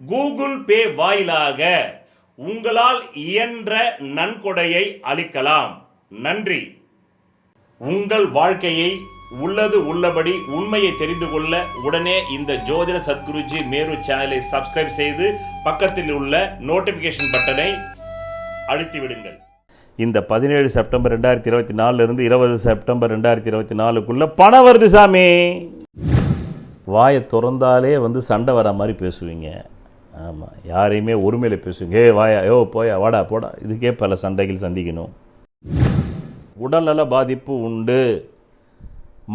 Google Pay வாயிலாக உங்களால் இயன்ற நன்கொடையை அளிக்கலாம். நன்றி. உங்கள் வாழ்க்கையை உள்ளது உள்ளபடி உண்மையை தெரிந்து கொள்ள உடனே இந்த ஜோதிட சத்குருஜி மேரு சேனலை சப்ஸ்கிரைப் செய்து பக்கத்தில் உள்ள நோட்டிஃபிகேஷன் பட்டனை அழுத்தி விடுங்கள் இந்த பதினேழு செப்டம்பர் ரெண்டாயிரத்தி இருபத்தி நாலுலேருந்து இருபது செப்டம்பர் ரெண்டாயிரத்தி இருபத்தி நாலுக்குள்ள பணம் வருது சாமி. வாயை திறந்தாலே வந்து சண்டை வர மாதிரி பேசுவீங்க. ஆமாம் யாரையுமே ஒருமையில் பேசுங்க. ஏ வாயா யோ போயா வாடா போடா. இதுக்கே பல சண்டைகள் சந்திக்கணும். உடல்நல பாதிப்பு உண்டு.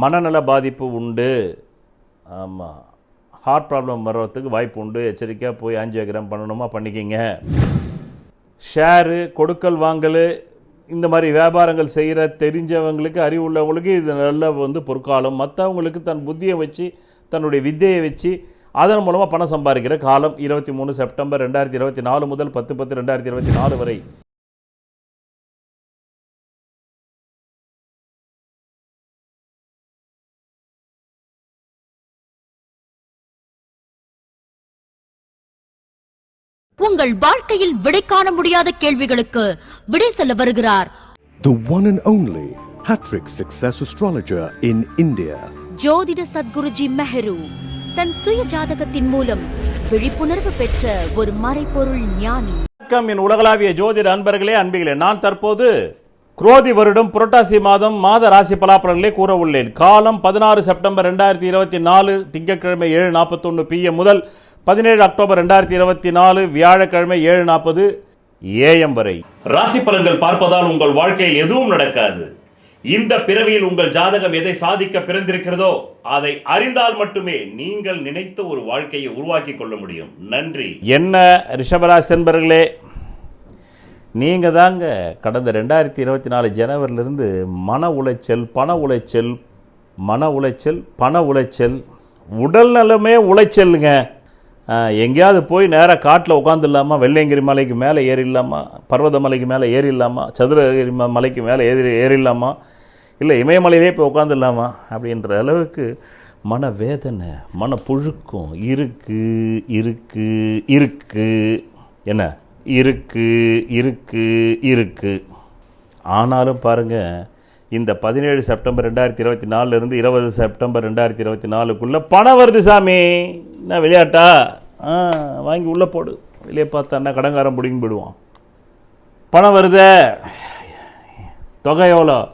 மனநல பாதிப்பு உண்டு. ஆமாம் ஹார்ட் ப்ராப்ளம் வர்றதுக்கு வாய்ப்பு உண்டு. எச்சரிக்கையாக போய் ஆஞ்சியோகிராம் பண்ணணுமா? பண்ணிக்கிங்க. ஷேரு கொடுக்கல் வாங்கல் இந்த மாதிரி வியாபாரங்கள் செய்கிற தெரிஞ்சவங்களுக்கு அறிவு உள்ளவங்களுக்கு இது நல்ல வந்து பொற்காலம். மற்றவங்களுக்கு தன் புத்தியை வச்சு தன்னுடைய வித்தையை வச்சு அதன் மூலமாக பணம் சம்பாதிக்கிற காலம் இருபத்தி மூணு செப்டம்பர் ரெண்டாயிரத்தி இருபத்தி நாலு முதல் பத்து பத்து ரெண்டாயிரத்தி இருபத்தி நாலு வரை. உங்கள் வாழ்க்கையில் விடை காண முடியாத கேள்விகளுக்கு விடை சொல்ல வருகிறார். The one and only Hattrick Success Astrologer in India. ஜோதிட சத்குருஜி மெஹரு. தன் சுய ஜாதகத்தின் மூலம் விழிப்புணர்வு பெற்ற ஒரு மறைபொருள் ஞானி. வணக்கம் என் உலகளாவிய ஜோதிட அன்பர்களே அன்பிகளே. நான் தற்போது குரோதி வருடம் புரட்டாசி மாதம் மாத ராசி பலாபலன்களை கூற உள்ளேன். காலம் பதினாறு செப்டம்பர் ரெண்டாயிரத்தி இருபத்தி நாலு திங்கட்கிழமை ஏழு நாற்பத்தொன்று பிஎம் முதல் பதினேழு அக்டோபர் ரெண்டாயிரத்தி இருபத்தி நாலு வியாழக்கிழமை ஏழு நாற்பது ஏஎம் வரை. ராசி பலன்கள் பார்ப்பதால் உங்கள் வாழ்க்கையில் எதுவும் நடக்காது. இந்த பிறவியில் உங்கள் ஜாதகம் எதை சாதிக்க பிறந்திருக்கிறதோ அதை அறிந்தால் மட்டுமே நீங்கள் நினைத்த ஒரு வாழ்க்கையை உருவாக்கி கொள்ள முடியும். நன்றி. என்ன ரிஷபராசி என்பர்களே நீங்கள் தாங்க கடந்த ரெண்டாயிரத்தி இருபத்தி நாலு ஜனவரிலிருந்து மன உளைச்சல் பண உளைச்சல் மன உளைச்சல் பண உளைச்சல் உடல் நலமே உளைச்சலுங்க. எங்கேயாவது போய் நேராக காட்டில் உட்காந்துடலாமா வெள்ளையங்கிரி மலைக்கு மேலே ஏறிடலாமா? பர்வத மலைக்கு மேலே ஏறிடலாமா? சதுரகிரி ம- மலைக்கு மேலே ஏறி ஏறிடலாமா? இல்லை இமயமலையிலே போய் உட்காந்துடலாமா அப்படின்ற அளவுக்கு மன வேதனை மன புழுக்கம் இருக்கு இருக்கு இருக்கு. என்ன? இருக்கு இருக்கு இருக்கு. ஆனாலும் பாருங்கள் இந்த பதினேழு செப்டம்பர் ரெண்டாயிரத்தி இருபத்தி நாலுலேருந்து இருபது செப்டம்பர் ரெண்டாயிரத்தி இருபத்தி நாலுக்குள்ளே பணம் வருது சாமி. என்ன விளையாட்டா? ஆ வாங்கி உள்ளே போடு. வெளியே பார்த்தான்னா கடங்காரம் பிடிங்கி போயிடுவான். பணம் வருதே. தொகை எவ்வளோ?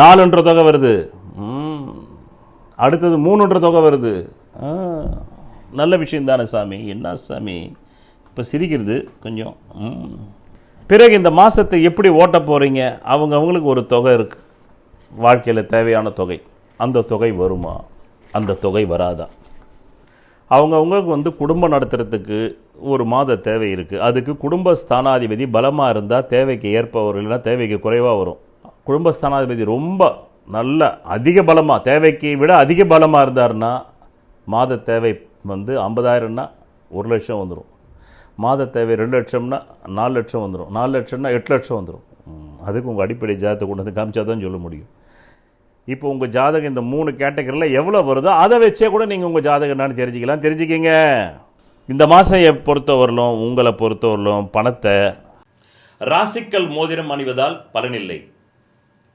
நாலுன்ற தொகை வருது. அடுத்தது மூணுன்ற தொகை வருது. நல்ல விஷயம் தானே சாமி? என்ன சாமி? இப்போ சிரிக்கிறது கொஞ்சம். பிறகு இந்த மாதத்தை எப்படி ஓட்ட போகிறீங்க அவங்க அவங்களுக்கு ஒரு தொகை இருக்குது வாழ்க்கையில் தேவையான தொகை. அந்த தொகை வருமா? அந்த தொகை வராதா? அவங்கவுங்களுக்கு வந்து குடும்பம் நடத்துகிறதுக்கு ஒரு மாத தேவை இருக்குது அதுக்கு குடும்ப ஸ்தானாதிபதி பலமாக இருந்தால் தேவைக்கு ஏற்ப வரும் இல்லைன்னா தேவைக்கு குறைவாக வரும். குடும்ப ஸ்தானாதிபதி ரொம்ப நல்ல அதிக பலமாக தேவைக்கு விட அதிக பலமாக இருந்தாருன்னா மாத தேவை வந்து ஐம்பதாயிரம்னா ஒரு லட்சம் வந்துடும் மாத தேவை ரெண்டு லட்சம்னா நாலு லட்சம் வந்துடும் நாலு லட்சம்னா எட்டு லட்சம் வந்துடும் அதுக்கு உங்கள் அடிப்படை ஜாதகத்தை கொண்டு வந்து காமிச்சா தான் சொல்ல முடியும். இப்போ உங்கள் ஜாதகம் இந்த மூணு கேட்டகரியில் எவ்வளோ வருதோ அதை வச்சே கூட நீங்கள் உங்கள் ஜாதகம் என்னன்னு தெரிஞ்சுக்கலாம். தெரிஞ்சுக்கிங்க. இந்த மாதம் பொறுத்தவரலும் உங்களை பொறுத்தவரலும் பணத்தை ராசிக்கல் மோதிரம் அணிவதால் பலனில்லை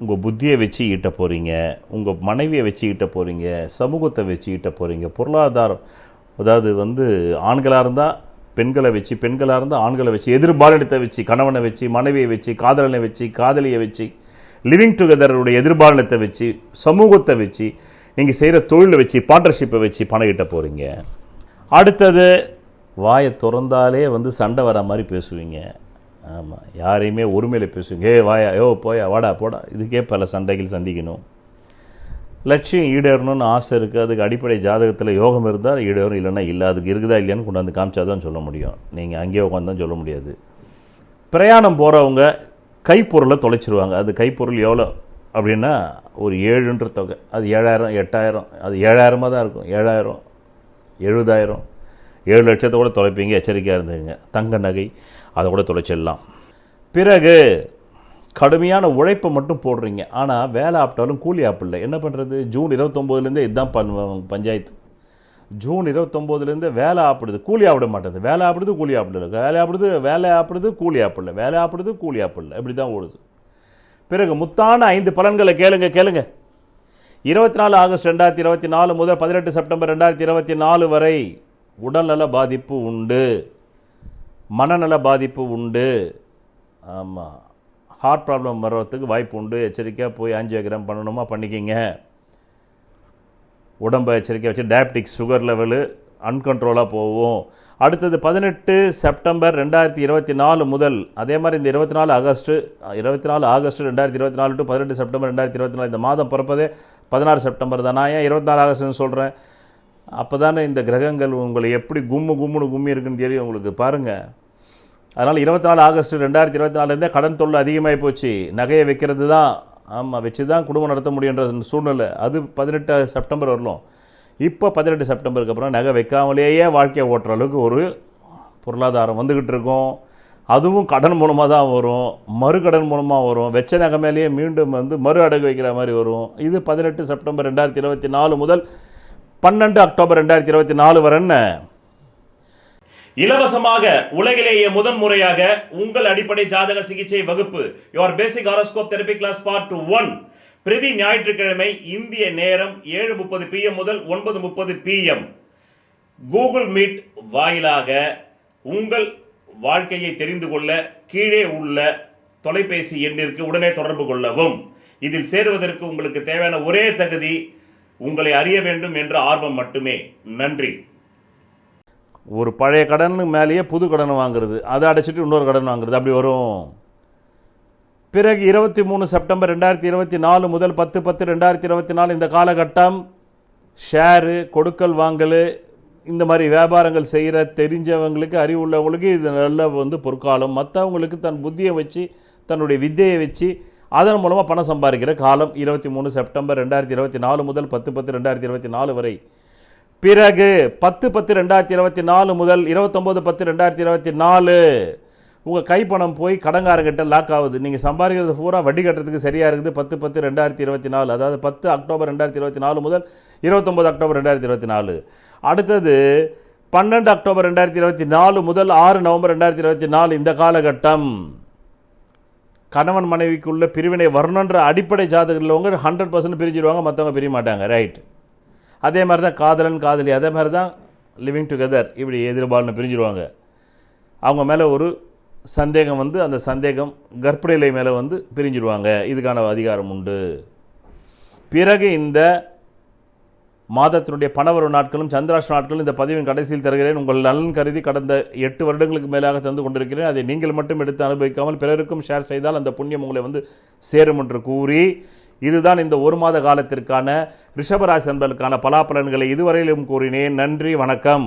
உங்கள் புத்தியை வச்சு ஈட்ட போகிறீங்க உங்கள் மனைவியை வச்சு ஈட்ட போகிறீங்க சமூகத்தை வச்சு ஈட்ட போகிறீங்க பொருளாதாரம் அதாவது வந்து ஆண்களாக இருந்தால் பெண்களை வச்சு பெண்களாக இருந்தால் ஆண்களை வச்சு எதிர்பாலினத்தை வச்சு கணவனை வச்சு மனைவியை வச்சு காதலனை வச்சு காதலியை வச்சு லிவிங் டுகெதருடைய எதிர்பாலினத்தை வச்சு சமூகத்தை வச்சு நீங்கள் செய்கிற தொழிலை வச்சு பார்ட்னர்ஷிப்பை வச்சு பணம் கிட்ட போகிறீங்க அடுத்தது வாயை திறந்தாலே வந்து சண்டை வர மாதிரி பேசுவீங்க. ஆமாம் யாரையுமே ஒருமையில் பேசுங்க. ஏ வாயா யோ போயா வாடா போடா. இதுக்கே பல சண்டைகள் சந்திக்கணும். லட்சியம் ஈடேறணும்னு ஆசை இருக்குது அதுக்கு அடிப்படை ஜாதகத்தில் யோகம் இருந்தால் ஈடேறும் இல்லைன்னா இல்லை. அதுக்கு இருக்குதா இல்லையான்னு கொண்டாந்து காமிச்சா தான் சொல்ல முடியும். நீங்கள் அங்கேயே உட்காந்து தான் சொல்ல முடியாது. பிரயாணம் போகிறவங்க கைப்பொருளை தொலைச்சிருவாங்க. அது கைப்பொருள் எவ்வளோ அப்படின்னா ஒரு ஏழுன்ற தொகை. அது ஏழாயிரம் எட்டாயிரம் அது ஏழாயிரமாக தான் இருக்கும். ஏழாயிரம் எழுபதாயிரம். ஏழு லட்சத்தை கூட தொலைப்பீங்க எச்சரிக்கையாக இருந்துங்க தங்க நகை அதை கூட தொலைச்சிடலாம். பிறகு கடுமையான உழைப்பை மட்டும் போடுறீங்க. ஆனால் வேலை ஆப்பிட்டாலும் கூலி ஆப் இல்லை. என்ன பண்ணுறது ஜூன் இருபத்தொம்போதுலேருந்தே இதுதான் பண்ணுவாங்க பஞ்சாயத்து. ஜூன் இருபத்தொம்போதுலேருந்து வேலை ஆப்பிடுது கூலி ஆப்பிட மாட்டேது வேலை ஆப்பிடுது கூலி ஆப்பிடல வேலை ஆப்பிடுது வேலை ஆப்பிடுது கூலி ஆப்பிடல வேலை ஆப்பிடுது கூலி ஆப்பிடல இப்படி தான் ஓடுது. பிறகு முத்தான ஐந்து பலன்களை கேளுங்க கேளுங்க. இருபத்தி நாலு ஆகஸ்ட் ரெண்டாயிரத்தி இருபத்தி நாலு முதல் பதினெட்டு செப்டம்பர் ரெண்டாயிரத்தி இருபத்தி நாலு வரை உடல்நல பாதிப்பு உண்டு. மனநல பாதிப்பு உண்டு. ஆமாம் ஹார்ட் ப்ராப்ளம் வர்றதுக்கு வாய்ப்பு உண்டு. எச்சரிக்கையாக போய் ஆஞ்சியோகிராம் பண்ணணுமா? பண்ணிக்கிங்க. உடம்பை எச்சரிக்கையாக வச்சு டயபெட்டிக்ஸ் சுகர் லெவலு அன்கண்ட்ரோலாக போகும். அடுத்தது பதினெட்டு செப்டம்பர் ரெண்டாயிரத்தி இருபத்தி நாலு முதல். அதே மாதிரி இந்த இருபத்தி நாலு ஆகஸ்ட்டு இருபத்தி நாலு ஆகஸ்ட் ரெண்டாயிரத்தி இருபத்தி நாலு டு பதினெட்டு செப்டம்பர் ரெண்டாயிரத்தி இருபத்தி நாலு இந்த மாதம் பிறப்பதே பதினாறு செப்டம்பர் தான்? நான் ஏன் இருபத்தி நாலு ஆகஸ்ட்னு சொல்கிறேன் அப்போ தானே இந்த கிரகங்கள் உங்களை எப்படி கும்மு கும்முன்னு கும்மி இருக்குன்னு தெரியும் உங்களுக்கு. பாருங்கள் அதனால் இருபத்தி நாலு ஆகஸ்ட் ரெண்டாயிரத்தி இருபத்தி நாலுலேருந்தே கடன் தொல்லை அதிகமாகி போச்சு. நகையை வைக்கிறது தான் ஆமாம் வச்சு தான் குடும்பம் நடத்த முடியுன்ற சூழ்நிலை. அது பதினெட்டு செப்டம்பர் வரலும். இப்போ பதினெட்டு செப்டம்பருக்கு அப்புறம் நகை வைக்காமலேயே வாழ்க்கையை ஓட்டுற அளவுக்கு ஒரு பொருளாதாரம் வந்துக்கிட்டு இருக்கும். அதுவும் கடன் மூலமாக தான் வரும். மறுகடன் மூலமாக வரும். வெச்ச நகை மேலேயே மீண்டும் வந்து மறு அடகு வைக்கிற மாதிரி வரும். இது பதினெட்டு செப்டம்பர் ரெண்டாயிரத்தி இருபத்தி நாலு முதல் பன்னெண்டு அக்டோபர் ரெண்டாயிரத்தி இருபத்தி நாலு வரன்னு இலவசமாக உலகிலேயே முதன் முறையாக உங்கள் அடிப்படை ஜாதக சிகிச்சை வகுப்பு your basic horoscope therapy class part one பிரதி ஞாயிற்றுக்கிழமை இந்திய நேரம் ஏழு முப்பது பிஎம் முதல் ஒன்பது முப்பது பிஎம் கூகுள் மீட் வாயிலாக உங்கள் வாழ்க்கையை தெரிந்து கொள்ள கீழே உள்ள தொலைபேசி எண்ணிற்கு உடனே தொடர்பு கொள்ளவும். இதில் சேருவதற்கு உங்களுக்கு தேவையான ஒரே தகுதி உங்களை அறிய வேண்டும் என்ற ஆர்வம் மட்டுமே. நன்றி. ஒரு பழைய கடன் மேலேயே புது கடன் வாங்குறது அதை அடைச்சிட்டு இன்னொரு கடன் வாங்குறது அப்படி வரும். பிறகு இருபத்தி மூணு செப்டம்பர் ரெண்டாயிரத்தி இருபத்தி நாலு முதல் பத்து பத்து ரெண்டாயிரத்தி இருபத்தி நாலு இந்த காலகட்டம் ஷேரு கொடுக்கல் வாங்கல் இந்த மாதிரி வியாபாரங்கள் செய்கிற தெரிஞ்சவங்களுக்கு அறிவுள்ளவங்களுக்கு இது நல்ல வந்து பொற்காலம். மற்றவங்களுக்கு தன் புத்தியை வச்சு தன்னுடைய வித்தையை வச்சு அதன் மூலமாக பணம் சம்பாதிக்கிற காலம் இருபத்தி மூணு செப்டம்பர் ரெண்டாயிரத்தி இருபத்தி நாலு முதல் பத்து பத்து ரெண்டாயிரத்தி இருபத்தி நாலு வரை. பிறகு பத்து பத்து ரெண்டாயிரத்தி இருபத்தி நாலு முதல் இருபத்தொம்போது பத்து ரெண்டாயிரத்தி இருபத்தி நாலு. உங்கள் கைப்பணம் போய் கடங்காரங்கிட்ட லாக் ஆகுது. நீங்கள் சம்பாதிக்கிறது பூரா வட்டி கட்டுறதுக்கு சரியாக இருக்குது. பத்து பத்து ரெண்டாயிரத்தி இருபத்தி நாலு அதாவது பத்து அக்டோபர் ரெண்டாயிரத்தி இருபத்தி நாலு முதல் இருபத்தொம்போது அக்டோபர் ரெண்டாயிரத்தி இருபத்தி நாலு. அடுத்தது பன்னெண்டு அக்டோபர் ரெண்டாயிரத்தி இருபத்தி நாலு முதல் ஆறு நவம்பர் ரெண்டாயிரத்தி இருபத்தி நாலு இந்த காலகட்டம். கணவன் மனைவிக்குள்ள பிரிவினை வரணுன்ற அடிப்படை ஜாதகத்தில் ஹண்ட்ரட் பர்சன்ட் பிரிஞ்சிருவாங்க மற்றவங்க பிரிய மாட்டாங்க ரைட் அதே மாதிரி தான் காதலன் காதலி அதே மாதிரி தான் லிவிங் டுகெதர் இப்படி எதிர்பாலனை பிரிஞ்சிடுவாங்க அவங்க மேலே ஒரு சந்தேகம் வந்து அந்த சந்தேகம் கர்ப்பிணிலை மேலே வந்து பிரிஞ்சிடுவாங்க இதுக்கான அதிகாரம் உண்டு. பிறகு இந்த மாதத்தினுடைய பணவரவு நாட்களும் சந்திராஷ்ட நாட்களும் இந்த பதிவின் கடைசியில் தருகிறேன். உங்கள் நலன் கருதி கடந்த எட்டு வருடங்களுக்கு மேலாக தந்து கொண்டிருக்கிறேன். அதை நீங்கள் மட்டும் எடுத்து அனுபவிக்காமல் பிறருக்கும் ஷேர் செய்தால் அந்த புண்ணியம் உங்களை வந்து சேரும் என்று கூறி இதுதான் இந்த ஒரு மாத காலத்திற்கான ரிஷபராசி என்பதற்கான பலாபலன்களை இதுவரையிலும் கூறினேன். நன்றி வணக்கம்.